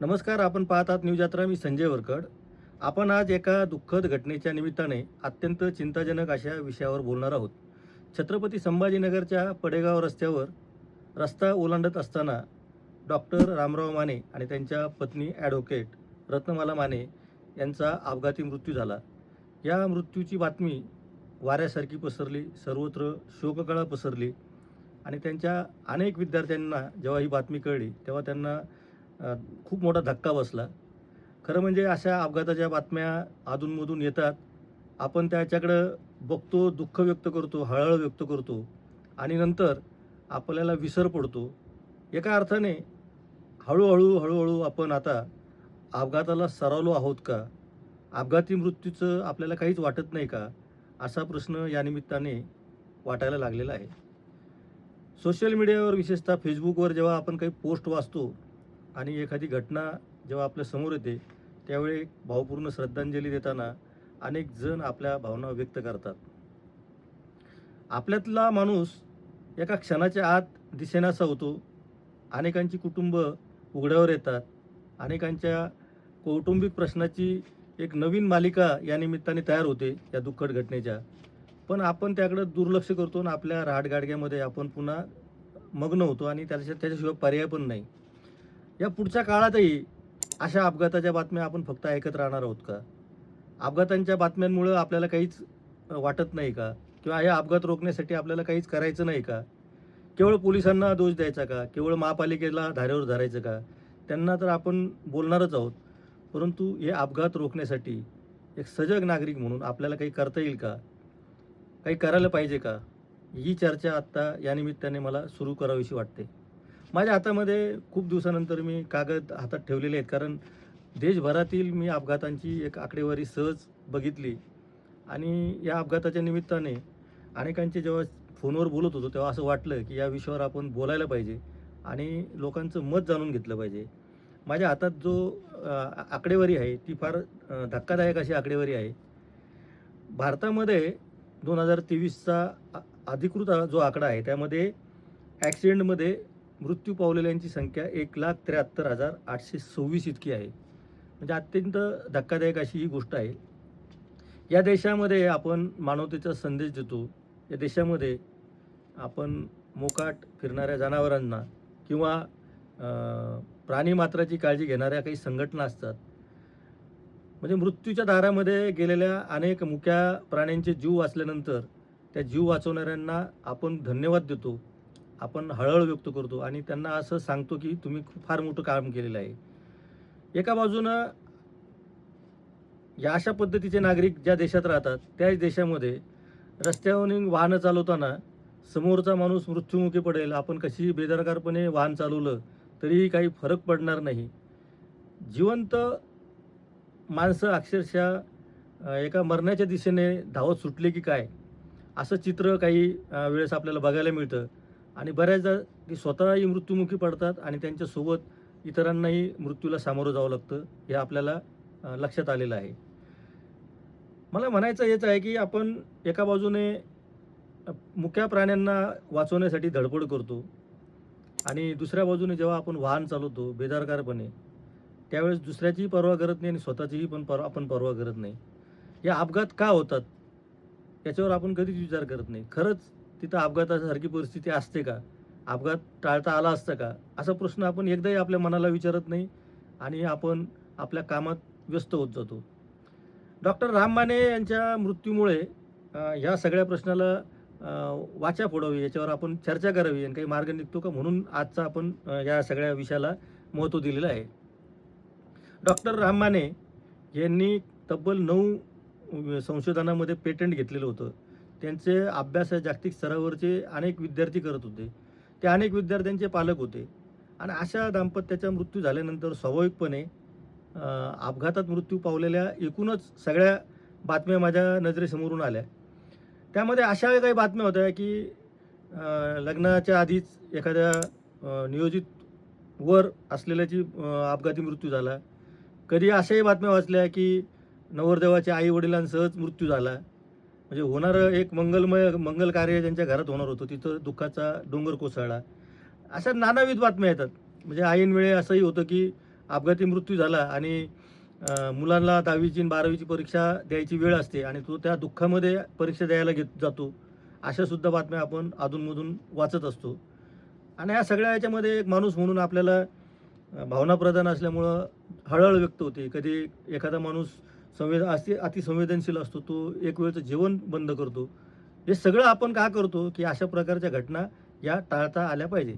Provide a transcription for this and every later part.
नमस्कार आपण पाहत आहात न्यूज यात्रा. मी संजय वरकड. आपण आज एका दुःखद घटनेच्या निमित्ताने अत्यंत चिंताजनक अशा विषयावर बोलणार आहोत. छत्रपती संभाजीनगरच्या पडेगाव रस्त्यावर रस्ता ओलांडत असताना डॉक्टर रामराव माने आणि त्यांच्या पत्नी ॲडव्होकेट रत्नमाला माने यांचा अपघाती मृत्यू झाला. या मृत्यूची बातमी वाऱ्यासारखी पसरली सर्वत्र शोककळा पसरली आणि त्यांच्या अनेक विद्यार्थ्यांना जेव्हा ही बातमी कळली तेव्हा त्यांना खूप मोठा धक्का बसला. खरं म्हणजे अशा अपघाताच्या बातम्या अधूनमधून येतात आपण त्याच्याकडं बघतो दुःख व्यक्त करतो हळहळ व्यक्त करतो आणि नंतर आपल्याला विसर पडतो. एका अर्थाने हळूहळू हळूहळू आपण आता अपघाताला सरावलो आहोत का? अपघाती मृत्यूचं आपल्याला काहीच वाटत नाही का? असा प्रश्न या निमित्ताने वाटायला लागलेला आहे. सोशल मीडियावर विशेषतः फेसबुकवर जेव्हा आपण काही पोस्ट वाचतो आणि एखादी घटना जेव्हा आपल्यासमोर येते त्यावेळी भावपूर्ण श्रद्धांजली देताना अनेक जण आपल्या भावना व्यक्त करतात. आपल्यातला माणूस एका क्षणाच्या आत दिसेनासा होतो. अनेकांची कुटुंब उघड्यावर येतात. अनेकांच्या कौटुंबिक प्रश्नाची एक नवीन मालिका या निमित्ताने तयार होते या दुःखद घटनेच्या. पण आपण त्याकडे दुर्लक्ष करतो आणि आपल्या राहाटगाडग्यामध्ये आपण पुन्हा मग्न होतो आणि त्याच्या त्याच्याशिवाय पर्याय पण नाही. या पुढच्या काळातही अशा अपघाताच्या बातम्या आपण फक्त ऐकत राहणार आहोत का? अपघातांच्या बातम्यांमुळं आपल्याला काहीच वाटत नाही का? किंवा या अपघात रोखण्यासाठी आपल्याला काहीच करायचं नाही का? केवळ पोलिसांना दोष द्यायचा का? केवळ महापालिकेला धारेवर धरायचं का? त्यांना तर आपण बोलणारच आहोत. परंतु हे अपघात रोखण्यासाठी एक सजग नागरिक म्हणून आपल्याला काही करता येईल का? काही करायला पाहिजे का? ही चर्चा आत्ता या निमित्ताने मला सुरू करावीशी वाटते. माझ्या हातामध्ये खूप दिवसानंतर मी कागद हातात ठेवलेले आहेत. कारण देशभरातील मी अपघातांची एक आकडेवारी सहज बघितली. आणि या अपघाताच्या निमित्ताने अनेकांचे जेव्हा फोनवर बोलत होतो तेव्हा असं वाटलं की या विषयावर आपण बोलायला पाहिजे आणि लोकांचं मत जाणून घेतलं पाहिजे. माझ्या हातात जो आकडेवारी आहे ती फार धक्कादायक अशी आकडेवारी आहे. भारतामध्ये दोन हजार तेवीसचा अधिकृत जो आकडा आहे त्यामध्ये ॲक्सिडेंटमध्ये मृत्यू पावलेल्यांची संख्या एक लाख त्र्याहत्तर हजार आठशे सव्वीस इतकी आहे. म्हणजे अत्यंत धक्कादायक अशी ही गोष्ट आहे. या देशामध्ये आपण मानवतेचा संदेश देतो. या देशामध्ये आपण मोकाट फिरणाऱ्या जनावरांना किंवा प्राणीमात्राची काळजी घेणाऱ्या काही संघटना असतात. म्हणजे मृत्यूच्या दारामध्ये गेलेल्या अनेक मुक्या प्राण्यांचे जीव वाचल्यानंतर त्या जीव वाचवणाऱ्यांना आपण धन्यवाद देतो. आपण हळहळ व्यक्त करतो आणि त्यांना असं सांगतो की तुम्ही खूप फार मोठं काम केलेलं आहे. एका बाजूनं या अशा पद्धतीचे नागरिक ज्या देशात राहतात त्याच देशामध्ये रस्त्यावरून वाहनं चालवताना समोरचा माणूस मृत्युमुखी पडेल आपण कशी बेदरकारपणे वाहन चालवलं तरीही काही फरक पडणार नाही. जिवंत माणसं अक्षरशः एका मरण्याच्या दिशेने धावत सुटले की काय? असं चित्र काही वेळेस आपल्याला बघायला मिळतं. आणि बऱ्याचदा ती स्वतःही मृत्युमुखी पडतात आणि त्यांच्यासोबत इतरांनाही मृत्यूला सामोरं जावं लागतं हे आपल्याला लक्षात आलेलं आहे. मला म्हणायचं हेच आहे की आपण एका बाजूने मुक्या प्राण्यांना वाचवण्यासाठी धडपड करतो आणि दुसऱ्या बाजूने जेव्हा आपण वाहन चालवतो बेदारकारपणे त्यावेळेस दुसऱ्याचीही पर्वा करत नाही आणि स्वतःचीही पण पर्वा आपण पर्वा करत नाही. या अपघात का होतात? याच्यावर आपण कधीच विचार करत नाही. खरंच तिथं अपघातासारखी परिस्थिती असते का? अपघात टाळता आला असता का? असा प्रश्न आपण एकदाही आपल्या मनाला विचारत नाही आणि आपण आपल्या कामात व्यस्त होत जातो. डॉक्टर राम माने यांच्या मृत्यूमुळे ह्या सगळ्या प्रश्नाला वाचा फोडावी याच्यावर आपण चर्चा करावी आणि काही मार्ग निघतो का? म्हणून आजचा आपण या सगळ्या विषयाला महत्त्व दिलेलं आहे. डॉक्टर राम माने यांनी तब्बल नऊ संशोधनामध्ये पेटंट घेतलेलं होतं. त्यांचे अभ्यास जागतिक स्तरावरचे अनेक विद्यार्थी करत होते. ते अनेक विद्यार्थ्यांचे पालक होते. आणि अशा दाम्पत्याचा मृत्यू झाल्यानंतर स्वाभाविकपणे अपघातात मृत्यू पावलेल्या एकूणच सगळ्या बातम्या माझ्या नजरेसमोरून आल्या. त्यामध्ये अशा काही बातम्या होत्या की लग्नाच्या आधीच एखाद्या नियोजित वर असलेल्याची अपघाती मृत्यू झाला. कधी अशाही बातम्या वाचल्या की नवरदेवाच्या आई वडिलांसहच मृत्यू झाला. म्हणजे होणारं एक मंगलमय मंगल कार्य ज्यांच्या घरात होणार होतं तिथं दुःखाचा डोंगर कोसळला. अशा नानाविध बातम्या येतात. म्हणजे ऐन वेळे असंही होतं की अपघाती मृत्यू झाला आणि मुलांना दहावीची आणि बारावीची परीक्षा द्यायची वेळ असते आणि तो त्या दुःखामध्ये परीक्षा द्यायला घेत जातो अशा सुद्धा बातम्या आपण अधूनमधून वाचत असतो. आणि या सगळ्या याच्यामध्ये एक माणूस म्हणून आपल्याला भावना भावनाप्रधान असल्यामुळं हळहळ व्यक्त होते. कधी एखादा माणूस संवेद अति अतिसंवेदनशील असतो तो एक वेळचं जेवण बंद करतो. हे सगळं आपण का करतो? की अशा प्रकारच्या घटना या टाळता आल्या पाहिजे.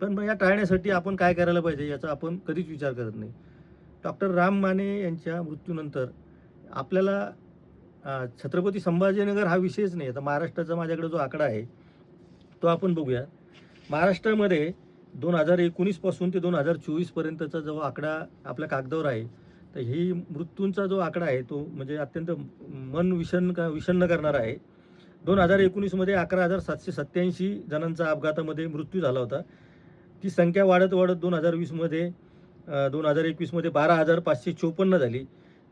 पण मग या टाळण्यासाठी आपण काय करायला पाहिजे याचा आपण कधीच विचार करत नाही. डॉक्टर राम माने यांच्या मृत्यूनंतर आपल्याला छत्रपती संभाजीनगर हा विषयच नाही. आता महाराष्ट्राचा माझ्याकडे जो आकडा आहे तो आपण बघूया. महाराष्ट्रामध्ये दोन हजार एकोणीसपासून ते दोन हजार चोवीसपर्यंतचा जो आकडा आपल्या कागदावर आहे तर ही मृत्यूंचा जो आकडा आहे तो म्हणजे अत्यंत मन विषण का विषण्ण करणारा आहे. दोन हजार एकोणीसमध्ये अकरा हजार सातशे सत्याऐंशी जणांचा अपघातामध्ये मृत्यू झाला होता. ती संख्या वाढत वाढत दोन हजार वीसमध्ये दोन हजार एकवीसमध्ये बारा हजार पाचशे चोपन्न झाली.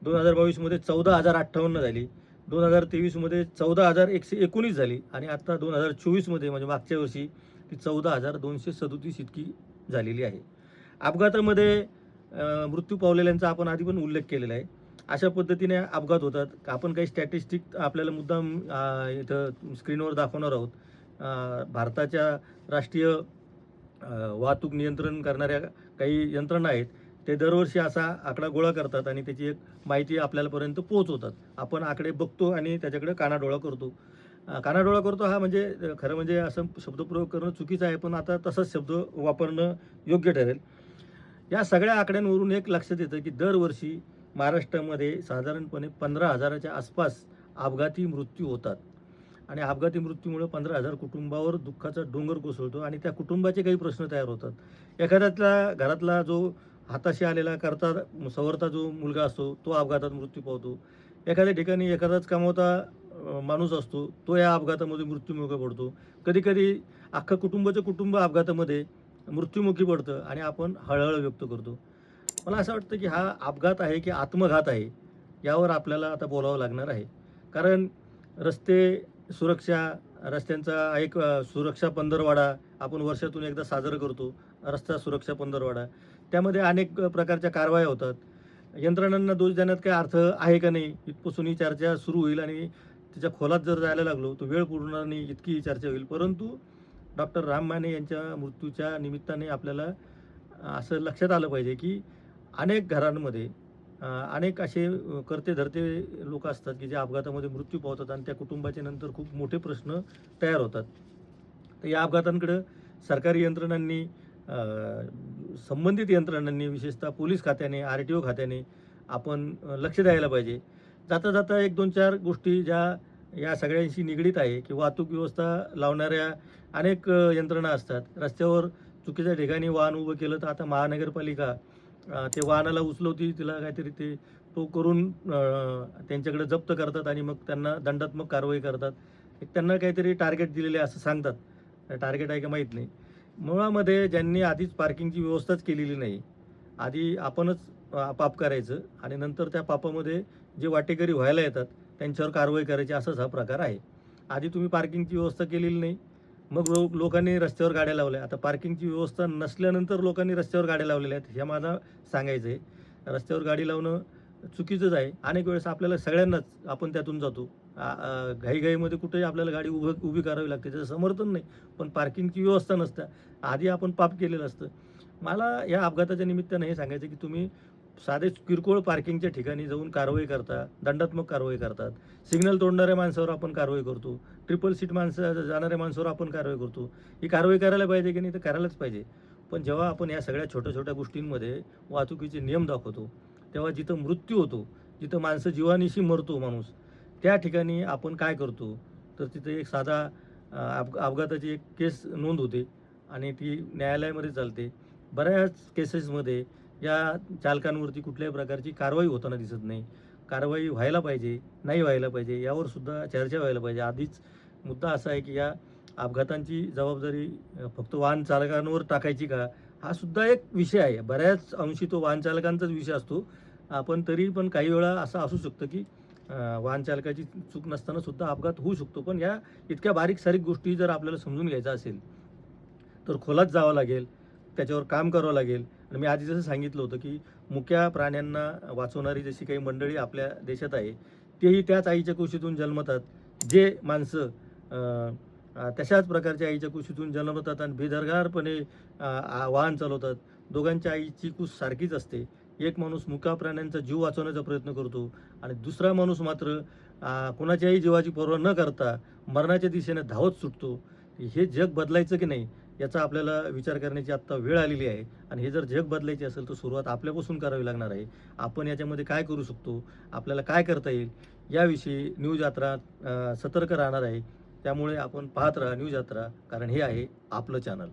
दोन हजार बावीसमध्ये चौदा हजार अठ्ठावन्न झाली. दोन हजार तेवीसमध्ये चौदा हजार एकशे एकोणीस झाली. आणि आता दोन हजार चोवीसमध्ये म्हणजे मागच्या वर्षी ती चौदा हजार दोनशे सदोतीस इतकी झालेली आहे. अपघातामध्ये मृत्यू पावलेल्यांचा आपण आधी पण उल्लेख केलेला आहे. अशा पद्धतीने अपघात होतात. आपण काही स्टॅटिस्टिक आपल्याला मुद्दाम इथं स्क्रीनवर दाखवणार आहोत. भारताच्या राष्ट्रीय वाहतूक नियंत्रण करणाऱ्या काही यंत्रणा आहेत ते दरवर्षी असा आकडा गोळा करतात आणि त्याची एक माहिती आपल्यापर्यंत पोहोचवतात. आपण आकडे बघतो आणि त्याच्याकडे कानाडोळा करतो. कानाडोळा करतो हा म्हणजे खरं म्हणजे असं शब्दप्रयोग करणं चुकीचं आहे पण आता तसाच शब्द वापरणं योग्य ठरेल. या सगळ्या आकड्यांवरून एक लक्षात येतं की दरवर्षी महाराष्ट्रामध्ये साधारणपणे पंधरा हजाराच्या आसपास अपघाती मृत्यू होतात. आणि अपघाती मृत्यूमुळे पंधरा हजार कुटुंबावर दुःखाचा डोंगर कोसळतो आणि त्या कुटुंबाचे काही प्रश्न तयार होतात. एखाद्यातला घरातला जो हाताशी आलेला करता सवरता जो मुलगा असतो तो अपघातात मृत्यू पावतो. एखाद्या ठिकाणी एखादाच कमावता माणूस असतो तो या अपघातामध्ये मृत्यूमुखी पडतो. कधीकधी अख्खं कुटुंबाचं कुटुंब अपघातामध्ये मृत्युमुखी पडतं आणि आपण हळहळ व्यक्त करतो. मला असं वाटतं की हा अपघात आहे की आत्मघात आहे यावर आपल्याला आता बोलावं लागणार आहे. कारण रस्ते सुरक्षा रस्त्यांचा एक सुरक्षा पंधरवाडा आपण वर्षातून एकदा साजरं करतो रस्ता सुरक्षा पंधरवाडा. त्यामध्ये अनेक प्रकारच्या कारवाया होतात. यंत्रणांना दोष देण्यात काय अर्थ आहे का नाही इथपासून ही चर्चा सुरू होईल आणि त्याच्या खोलात जर जायला लागलो तर वेळ पूर्ण नाही इतकी ही चर्चा होईल. परंतु डॉक्टर राम माने यांच्या मृत्यूच्या निमित्ताने आपल्याला असं लक्षात आलं पाहिजे की अनेक घरांमध्ये अनेक असे करते धरते लोक असतात की जे अपघातामध्ये मृत्यू पावतात आणि त्या कुटुंबाचे नंतर खूप मोठे प्रश्न तयार होतात. तर या अपघातांकडं सरकारी यंत्रणांनी संबंधित यंत्रणांनी विशेषतः पोलीस खात्याने आर टी ओ खात्याने आपण लक्ष द्यायला पाहिजे. जाता जाता एक दोन चार गोष्टी ज्या या सगळ्यांशी निगडीत आहे की वाहतूक व्यवस्था लावणाऱ्या अनेक यंत्रणा असतात. रस्त्यावर चुकीच्या ठिकाणी वाहन उभं केलं तर आता महानगरपालिका ते वाहनाला उचलवती तिला काहीतरी ते तो करून त्यांच्याकडे जप्त करतात आणि मग त्यांना दंडात्मक कारवाई करतात. एक त्यांना काहीतरी टार्गेट दिलेले असं सांगतात. टार्गेट आहे का माहीत नाही. मुळामध्ये ज्यांनी आधीच पार्किंगची व्यवस्थाच केलेली नाही आधी आपणच पाप करायचं आणि नंतर त्या पापामध्ये जे वाटेकरी व्हायला येतात त्यांच्यावर कारवाई करायची असाच हा प्रकार आहे. आधी तुम्ही पार्किंगची व्यवस्था केलेली नाही. मग लो लोकांनी रस्त्यावर गाड्या लावल्या. आता पार्किंगची व्यवस्था नसल्यानंतर लोकांनी रस्त्यावर गाड्या लावलेल्या आहेत हे मला सांगायचं आहे. रस्त्यावर गाडी लावणं चुकीचंच आहे. अनेक वेळेस आपल्याला सगळ्यांनाच आपण त्यातून जातो. घाईघाईमध्ये कुठेही आपल्याला गाडी उभं उभी करावी लागते त्याचं समर्थन नाही. पण पार्किंगची व्यवस्था नसतं. आधी आपण पाप केलेलं असतं. मला या अपघाताच्या निमित्तानं हे सांगायचं की तुम्ही साधे किरकोळ पार्किंगच्या ठिकाणी जाऊन कारवाई करता दंडात्मक कारवाई करतात. सिग्नल तोडणाऱ्या माणसावर आपण कारवाई करतो. ट्रिपल सीट माणसं जाणाऱ्या माणसावर आपण कारवाई करतो. ही कारवाई करायला पाहिजे की नाही तर करायलाच पाहिजे. पण जेव्हा आपण या सगळ्या छोट्या छोट्या गोष्टींमध्ये वाहतुकीचे नियम दाखवतो तेव्हा जिथं मृत्यू होतो जिथं माणसं जीवानिशी मरतो माणूस त्या ठिकाणी आपण काय करतो? तर तिथे एक साधा अप अपघाताची एक केस नोंद होते आणि ती न्यायालयामध्ये चालते. बऱ्याच केसेसमध्ये या चालकांवरती कुठल्याही प्रकारची कारवाई होताना दिसत नाही. कारवाई व्हायला पाहिजे नाही व्हायला पाहिजे यावर सुद्धा चर्चा व्हायला पाहिजे. आधीच मुद्दा असा आहे की या अपघातांची जबाबदारी फक्त वाहन चालकांवर टाकायची का? हा सुद्धा एक विषय आहे. बऱ्याच अंशी तो वाहन चालकांचाच विषय असतो. आपण तरी पण काही वेळा असं असू शकतं की वाहन चालकाची चूक नसताना सुद्धा अपघात होऊ शकतो. पण या इतक्या बारीक सारीक गोष्टी जर आपल्याला समजून घ्यायचं असेल तर खोलात जावं लागेल त्याच्यावर काम करावं लागेल आणि मी आधी जसं सांगितलं होतं की मुक्या प्राण्यांना वाचवणारी जशी काही मंडळी आपल्या देशात आहे तेही त्याच आईच्या कुशीतून जन्मतात. जे माणसं तशाच प्रकारच्या आईच्या कुशीतून जन्मतात आणि बेदरगारपणे आ- वाहन चालवतात दोघांच्या आईची कुस सारखीच असते. एक माणूस मुका प्राण्यांचा जीव वाचवण्याचा प्रयत्न करतो आणि दुसरा माणूस मात्र अं, कोणाच्याही जीवाची पर्वा न करता मरणाच्या दिशेने धावत सुटतो. हे जग बदलायचं की नाही याचा आपल्याला विचार करण्याची आत्ता वेळ आलेली आहे. आणि हे जर जग बदलायचे असेल तर सुरुवात आपल्यापासून करावी लागणार आहे. आपण याच्यामध्ये काय करू शकतो? आपल्याला काय करता येईल? याविषयी न्यूज यात्रा सतर्क राहणार आहे. त्यामुळे आपण पाहत राहा न्यूज यात्रा कारण हे आहे आपलं चॅनल.